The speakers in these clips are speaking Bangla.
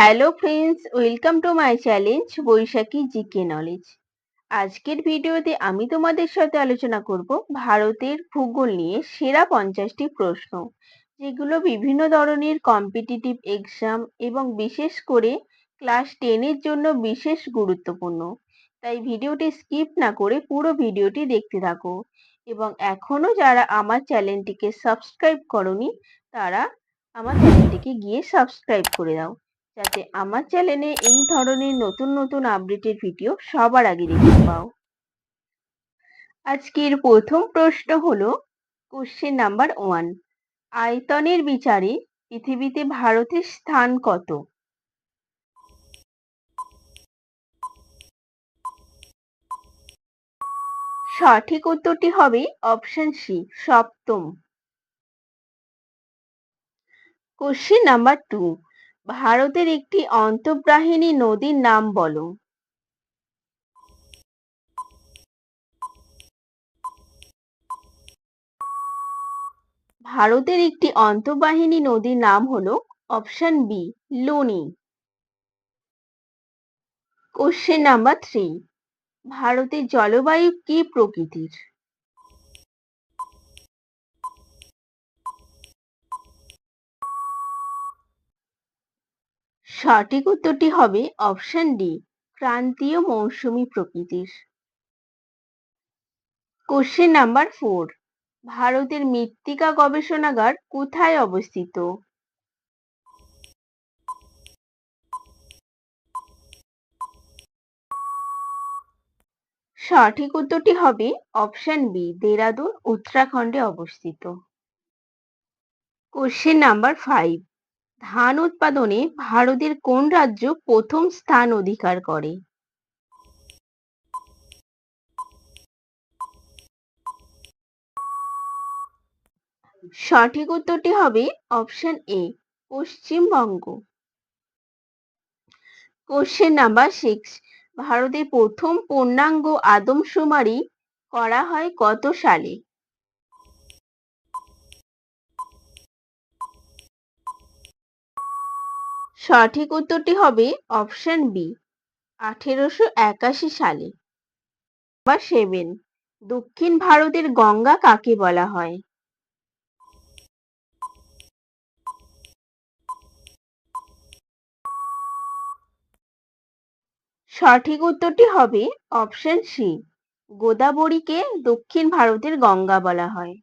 Hello friends welcome to my challenge Baishakhi GK knowledge আজকের ভিডিওতে আমি তোমাদের সাথে আলোচনা করব ভারতের ভূগোল নিয়ে সেরা পঞ্চাশটি প্রশ্ন, যেগুলো বিভিন্ন ধরনের কম্পিটিটিভ এক্সাম এবং বিশেষ করে ক্লাস টেনের জন্য বিশেষ গুরুত্বপূর্ণ। তাই ভিডিওটি স্কিপ না করে পুরো ভিডিওটি দেখতে থাকো। এবং এখনও যারা আমার চ্যানেলটিকে সাবস্ক্রাইব করনি, তারা আমার চ্যানেলটিকে গিয়ে সাবস্ক্রাইব করে দাও। যাতে আমার চ্যানেলে এই ধরনের নতুন নতুন আপডেটের ভিডিও সবার আগে দেখতে পাও। আজকের প্রথম প্রশ্ন হলো কোশ্চেন নাম্বার ওয়ান আয়তনের বিচারে পৃথিবীতে ভারতের স্থান কত? সঠিক উত্তরটি হবে অপশন সি সপ্তম। কোশ্চেন নাম্বার টু ভারতের একটি অন্তঃব্রাহিনী নদীর নাম বলো। ভারতের একটি অন্তঃবাহিনী নদীর নাম হলো option B, Luni. Question number three, ভারতের জলবায়ু কি প্রকৃতির? সঠিক উত্তরটি হবে অপশন ডি ক্রান্তীয় মৌসুমী প্রকৃতির। কোশ্চেন নাম্বার ফোর ভারতের মৃত্তিকা গবেষণাগার কোথায় অবস্থিত? সঠিক উত্তরটি হবে অপশন বি দেরাদুন, উত্তরাখণ্ডে অবস্থিত। কোশ্চেন নাম্বার ফাইভ ধান উৎপাদনে ভারতের কোন রাজ্য প্রথম স্থান অধিকার করে? সঠিক উত্তরটি হবে option A Paschimbanga. Question number six ভারতের প্রথম পূর্ণাঙ্গ আদমশুমারি করা হয় কত সালে? সঠিক উত্তরটি হবে অপশন বি, আঠেরোশো একাশি সালে। বা সেভেন, দক্ষিণ ভারতের গঙ্গা কাকে বলা হয়? সঠিক উত্তরটি হবে অপশন সি, গোদাবরীকে দক্ষিণ ভারতের গঙ্গা বলা হয়।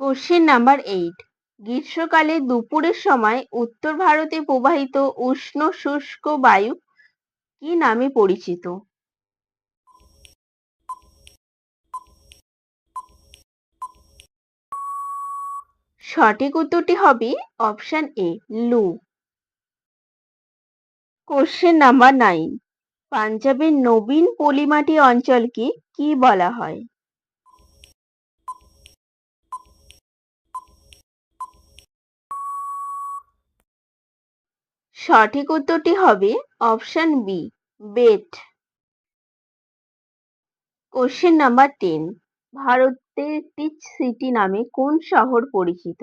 কোশ্চেন নাম্বার এইট গ্রীষ্মকালে দুপুরের সময় উত্তর ভারতে প্রবাহিত উষ্ণ শুষ্ক বায়ু কি নামে পরিচিত? সঠিক উত্তরটি হবে অপশন এ, লু। কোশ্চেন নাম্বার নাইন, পাঞ্জাবের নবীন পলিমাটি অঞ্চলকে কি বলা হয়? সঠিক উত্তরটি হবে অপশন বি বেট কোশ্চেন নাম্বার টেন ভারতের টিচ সিটি নামে কোন শহর পরিচিত?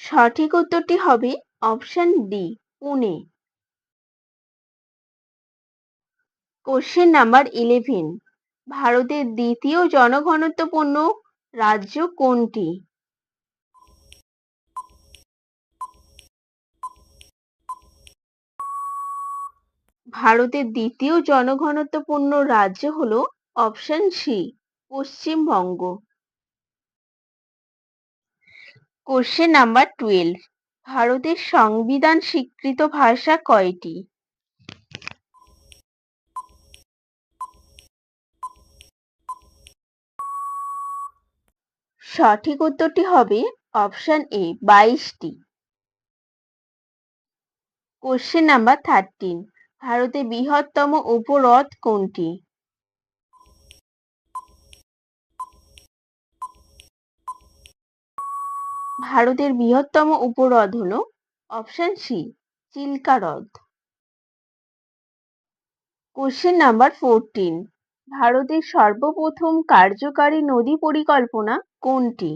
সঠিক উত্তরটি হবে option D Pune. Question number eleven ভারতের দ্বিতীয় জনঘনত্বপূর্ণ রাজ্য কোনটি? ভারতের দ্বিতীয় জনঘনত্বপূর্ণ রাজ্য হল option C Paschimbanga. Question number twelve ভারতের সংবিধান স্বীকৃত ভাষা কয়টি? সঠিক উত্তরটি হবে অপশন এ বাইশটি। কোশ্চেন নাম্বার থার্টিন ভারতের বৃহত্তম উপহ্রদ কোনটি? ভারতের বৃহত্তম উপহ্রদ হল অপশন সি চিল্কা হ্রদ। কোশ্চেন নাম্বার ফোরটিন ভারতের সর্বপ্রথম কার্যকারী নদী পরিকল্পনা কোনটি?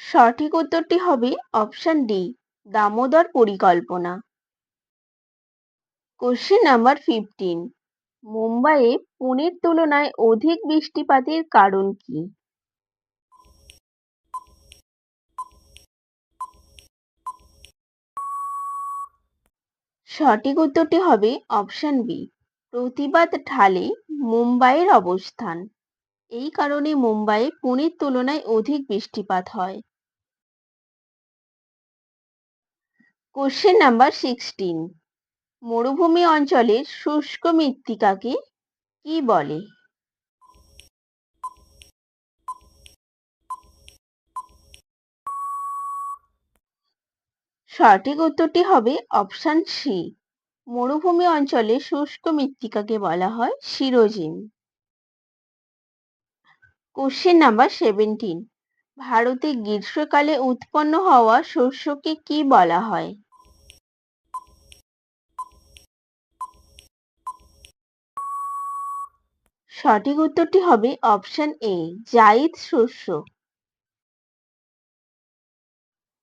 সঠিক উত্তরটি হবে অপশন ডি, দামোদর পরিকল্পনা। কোশ্চেন নাম্বার ফিফটিন মুম্বাইয়ে পুনের তুলনায় অধিক বৃষ্টিপাতের কারণ কি? সঠিক উত্তরটি হবে অপশন বি প্রতিবাদ ঢালে মুম্বাইয়ের অবস্থান। এই কারণে মুম্বাইয়ে পুনের তুলনায় অধিক বৃষ্টিপাত হয়। কোশ্চেন নাম্বার সিক্সটিন মরুভূমি অঞ্চলের শুষ্ক মৃত্তিকাকে কি বলে? সঠিক উত্তরটি হবে অপশন সি মরুভূমি অঞ্চলে শুষ্ক মৃত্তিকাকে বলা হয় শিরোজিম। কোশ্চেন নাম্বার সেভেন্টিন ভারতে গ্রীষ্মকালে উৎপন্ন হওয়া শস্যকে কি বলা হয়? সঠিক উত্তরটি হবে অপশন এ জাইদ শস্য।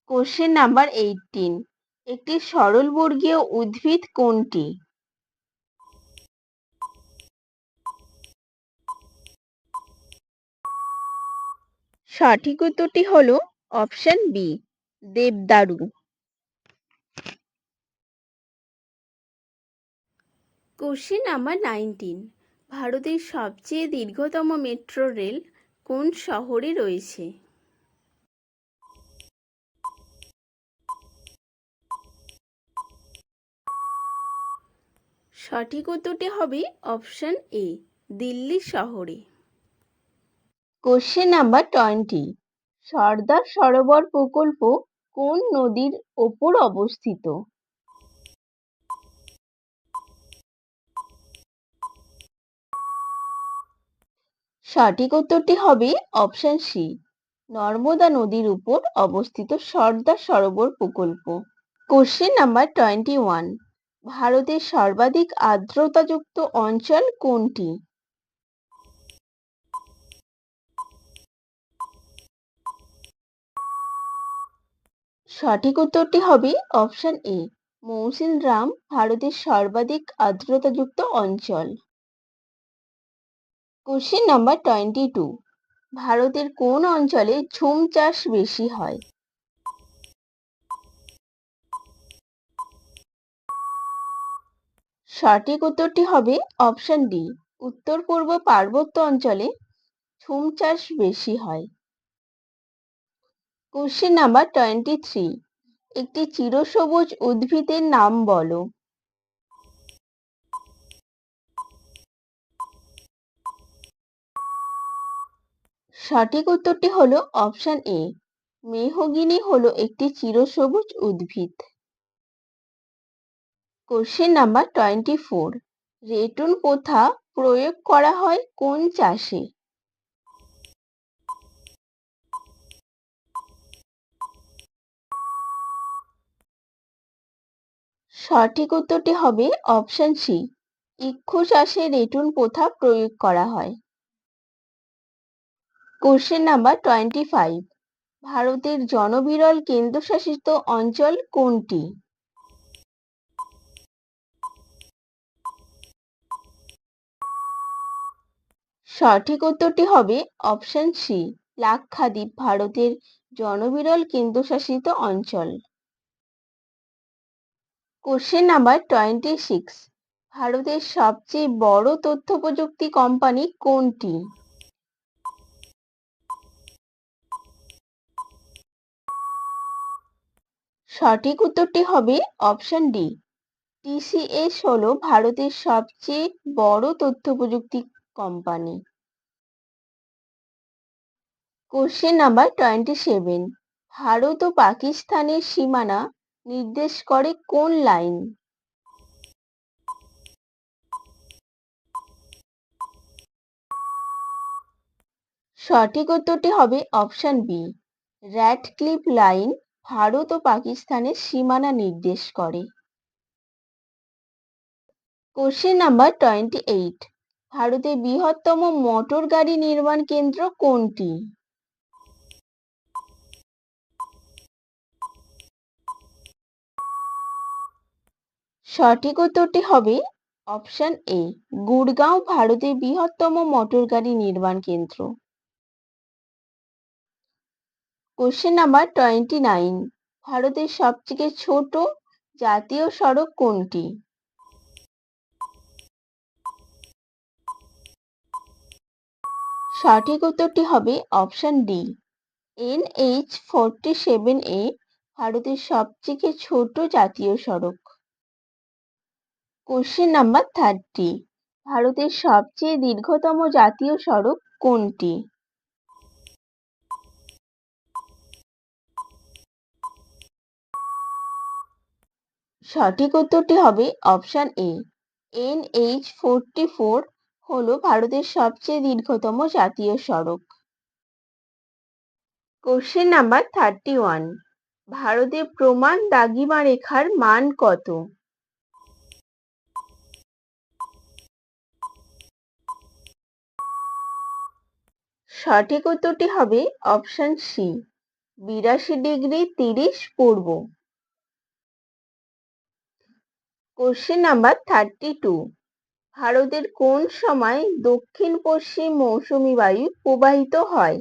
কোশ্চেন নাম্বার এইটিন একটি সরলবর্গীয় উদ্ভিদ কোনটি? সঠিক উত্তরটি হলো অপশন বি দেবদারু। কোশ্চেন নাম্বার নাইনটিন ভারতের সবচেয়ে দীর্ঘতম মেট্রো রেল কোন শহরে রয়েছে? সঠিক উত্তরটি হবে অপশন এ, দিল্লি শহরে। Question number twenty Sardar Sarovar প্রকল্প কোন নদীর ওপর অবস্থিত? সঠিক উত্তরটি হবে অপশন সি, নর্মদা নদীর উপর অবস্থিত সর্দার সরোবর প্রকল্প। কোশ্চেন নাম্বার টোয়েন্টি ওয়ান ভারতের সর্বাধিক আর্দ্রতাযুক্ত অঞ্চল কোনটি? সঠিক উত্তরটি হবে অপশন এ, মৌসিনরাম, ভারতের সর্বাধিক আর্দ্রতাযুক্ত অঞ্চল। কোশ্চেন নাম্বার টোয়েন্টি টু ভারতের কোন অঞ্চলে ঝুম চাষ বেশি হয়? সঠিক উত্তরটি হবে অপশন ডি উত্তর পূর্ব পার্বত্য অঞ্চলে ঝুম চাষ বেশি হয়। কোশ্চেন নাম্বার টোয়েন্টি থ্রি একটি চিরসবুজ উদ্ভিদের নাম বলো। সঠিক উত্তরটি হলো অপশন এ মেহগিনি হলো একটি চিরসবুজ উদ্ভিদ। Question number twenty four ratoon প্রথা প্রয়োগ করা হয় কোন চাষে? সঠিক উত্তরটি হবে অপশন সি ইক্ষু চাষে রেটুন প্রথা প্রয়োগ করা হয়। কোশ্চেন নাম্বার টোয়েন্টি ফাইভ ভারতের জনবিরল কেন্দ্রশাসিত অঞ্চল কোনটি? সঠিক উত্তরটি হবে অপশন সি লাক্ষাদ্বীপ, ভারতের জনবিরল কেন্দ্রশাসিত অঞ্চল। কোশ্চেন নাম্বার টোয়েন্টি সিক্স ভারতের সবচেয়ে বড় তথ্য প্রযুক্তি কোম্পানি কোনটি? সঠিক উত্তরটি হবে অপশন ডি টিসিএস হলো ভারতের সবচেয়ে বড় তথ্য প্রযুক্তি company question number twenty seven Bharat ও পাকিস্তানের সীমানা নির্দেশ করে কোন লাইন? সঠিক উত্তরটি হবে option B Radcliffe line Bharat ও পাকিস্তানের সীমানা নির্দেশ করে। কোশ্চেন নাম্বার টোয়েন্টি এইট ভারতের বৃহত্তম মোটর গাড়ি নির্মাণ কেন্দ্র কোনটি? সঠিক উত্তরটি হবে অপশন এ গুড়গাঁও ভারতের বৃহত্তম মোটর গাড়ি নির্মাণ কেন্দ্র। কোশ্চেন নাম্বার টোয়েন্টি নাইন ভারতের সবথেকে ছোট জাতীয় সড়ক কোনটি? সঠিক উত্তরটি হবে option D N H forty seven A ভারতের সবথেকে ছোট জাতীয় সড়ক। কোশ্চেন নাম্বার থার্টি ভারতের সবচেয়ে দীর্ঘতম জাতীয় সড়ক কোনটি? সঠিক উত্তরটি হবে option A N H forty four হল ভারতের সবচেয়ে দীর্ঘতম জাতীয় সড়ক। কোশ্চেন নাম্বার থার্টি ওয়ান ভারতের প্রমাণ দাগিমা রেখার মান কত? সঠিক উত্তরটি হবে অপশন সি বিরাশি ডিগ্রি তিরিশ পূর্ব। কোশ্চেন নাম্বার থার্টি টু ভারতের কোন সময় দক্ষিণ পশ্চিম মৌসুমী বায়ু প্রবাহিত হয়?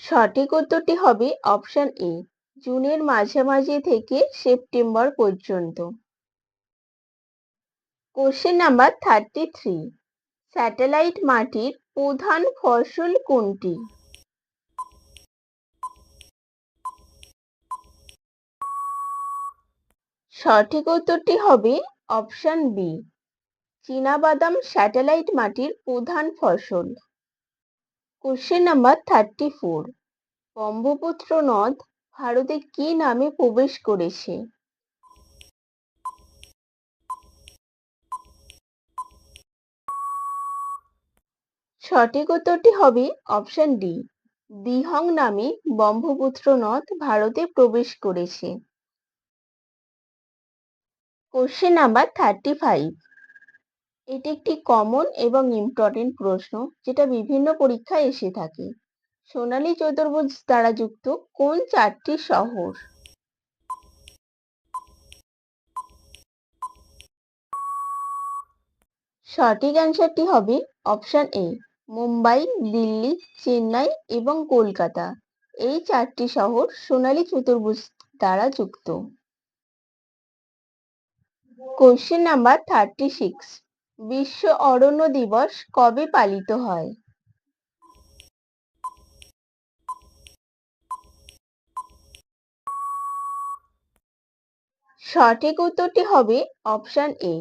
সঠিক উত্তরটি হবে অপশন এ জুনের মাঝামাঝি থেকে সেপ্টেম্বর পর্যন্ত। Question number thirty three satellite মাটির প্রধান ফসল কোনটি? সঠিক উত্তরটি হবে অপশন বি চীনাবাদাম স্যাটেলাইট মাটির প্রধান ফসল। Question number thirty four Brahmaputra নদ ভারতে কি নামে প্রবেশ করেছে? সঠিক উত্তরটি হবে অপশন ডি দিহং নামে ব্রহ্মপুত্র নদ ভারতে প্রবেশ করেছে। কোশ্চেন নাম্বার থার্টি ফাইভ এটি একটি কমন এবং ইম্পর্টেন্ট প্রশ্ন, যেটা বিভিন্ন পরীক্ষায় এসে থাকে। সোনালী চতুর্ভুজ দ্বারা যুক্ত কোন চারটি শহর? সঠিক অ্যান্সারটি হবে অপশন এ মুম্বাই, দিল্লি, চেন্নাই এবং কলকাতা। এই চারটি শহর সোনালী চতুর্ভুজ দ্বারা যুক্ত। কোশ্চেন নাম্বার থার্টি সিক্স বিশ্ব অরণ্য দিবস কবে পালিত হয়? সঠিক উত্তরটি হবে অপশন এ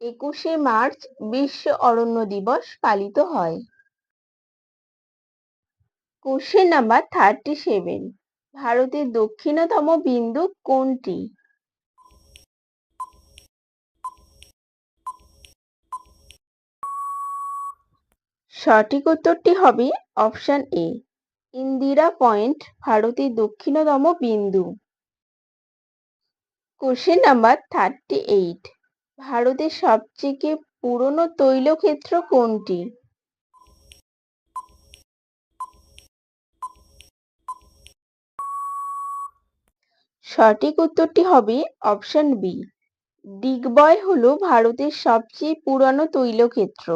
একুশে মার্চ বিশ্ব অরণ্য দিবস পালিত হয়। কোশ্চেন নাম্বার থার্টি সেভেন ভারতের দক্ষিণতম বিন্দু কোনটি? সঠিক উত্তরটি হবে অপশন এ ইন্দিরা পয়েন্ট, ভারতের দক্ষিণতম বিন্দু। কোশ্চেন নাম্বার থার্টি এইট ভারতের সবচেয়ে পুরনো তৈলক্ষেত্র কোনটি? সঠিক উত্তরটি হবে অপশন বি ডিগবয় হল ভারতের সবচেয়ে পুরানো তৈলক্ষেত্র।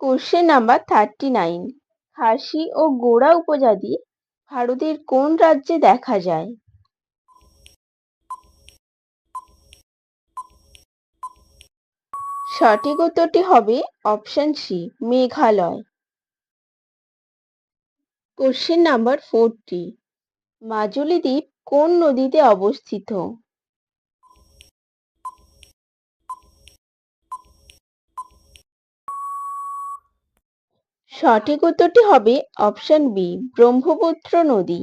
Question number thirty nine Khasi ও গোড়া উপজাতি ভারতের কোন রাজ্যে দেখা যায়? সঠিক উত্তরটি হবে option C Meghalaya. Question number forty Majuli দ্বীপ কোন নদীতে অবস্থিত? সঠিক উত্তরটি হবে অপশন বি ব্রহ্মপুত্র নদী।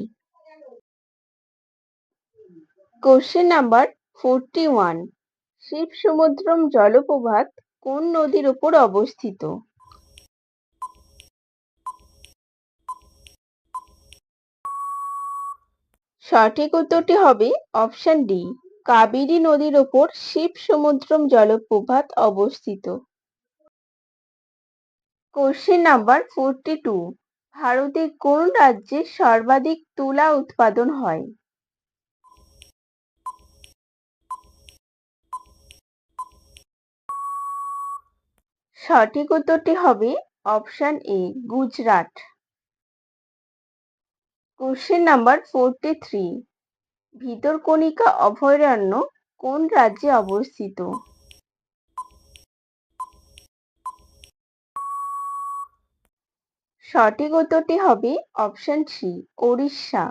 Question number forty one Shivasamudram জলপ্রপাত কোন নদীর উপর অবস্থিত? সঠিক উত্তরটি হবে অপশন ডি কাবেরী নদীর ওপর শিবসমুদ্রম জলপ্রপাত অবস্থিত। কোশ্চেন নাম্বার ফোরটি টু ভারতের কোন রাজ্যে সর্বাধিক তুলা উৎপাদন হয়? সঠিক উত্তরটি হবে option A Gujarat. Question number forty three Bhitarkanika অভয়ারণ্য কোন রাজ্যে অবস্থিত? সঠিক উত্তরটি হবে option C Odisha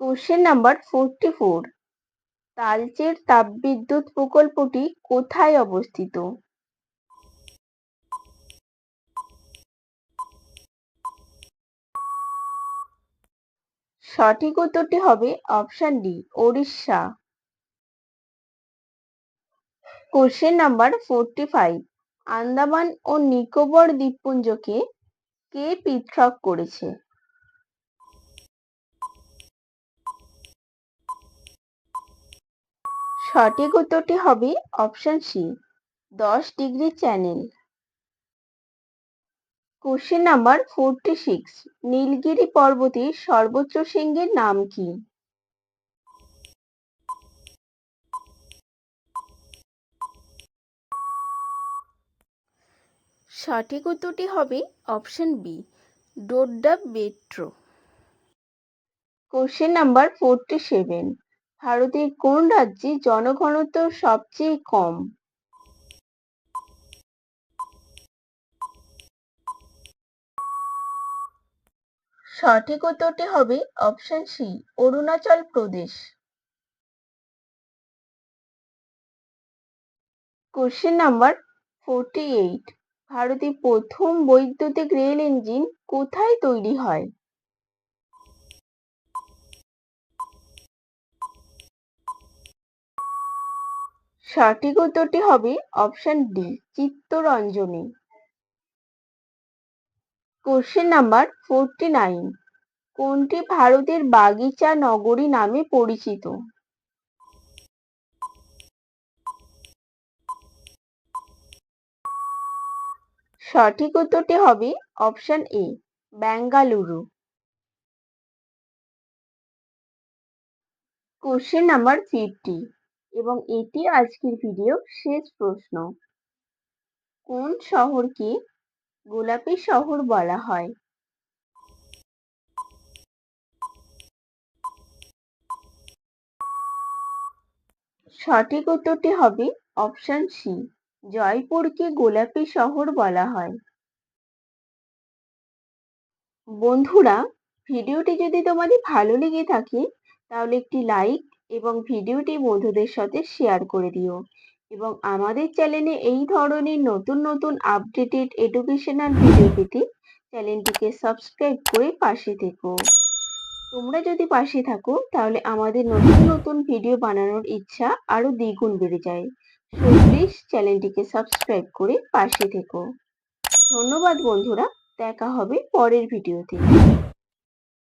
question number forty four Talcher তাপবিদ্যুৎ প্রকল্পটি কোথায় অবস্থিত? সঠিক উত্তরটি হবে option D Odisha question number forty five Andaman ও নিকোবর দ্বীপপুঞ্জকে কে পৃথক করেছে? সঠিক উত্তরটি হবে অপশন সি দশ degree channel. Question number forty six Nilgiri পর্বতের সর্বোচ্চ শৃঙ্গের নাম কি? সঠিক উত্তরটি হবে option B Dodda Betta question number forty seven ভারতের কোন রাজ্যে জনঘনত্ব সবচেয়ে কম? সঠিক উত্তরটি হবে option C Arunachal Pradesh. Question number forty eight ভারতে প্রথম বৈদ্যুতিক রেল ইঞ্জিন কোথায় তৈরি হয়? সঠিক উত্তরটি হবে অপশন ডি চিত্তরঞ্জনী। কোশ্চেন নাম্বার ফোরটি নাইন কোনটি ভারতের বাগিচা নগরী নামে পরিচিত? সঠিক উত্তরটি হবে option A Bengaluru question number fifty এবং এটি আজকের ভিডিও শেষ প্রশ্ন। কোন শহরকে গোলাপি শহর বলা হয়। সঠিক উত্তরটি হবে অপশন সি জয়পুরকে গোলাপি শহর বলা হয়। বন্ধুরা, ভিডিওটি যদি তোমাদের ভালো লেগে থাকে, তাহলে একটি লাইক এবং ভিডিওটি বন্ধুদের সাথে শেয়ার করে দিও। এবং আমাদের চ্যানেলে এই ধরনের নতুন নতুন আপডেটেড এডুকেশনাল ভিডিও পেতে চ্যানেলটিকে সাবস্ক্রাইব করে পাশে থেকো। তোমরা যদি পাশে থাকো, তাহলে আমাদের নতুন নতুন ভিডিও বানানোর ইচ্ছা আরও দ্বিগুণ বেড়ে যায়। সো প্লিজ চ্যানেলটিকে সাবস্ক্রাইব করে পাশে থেকো। ধন্যবাদ বন্ধুরা, দেখা হবে পরের ভিডিওতে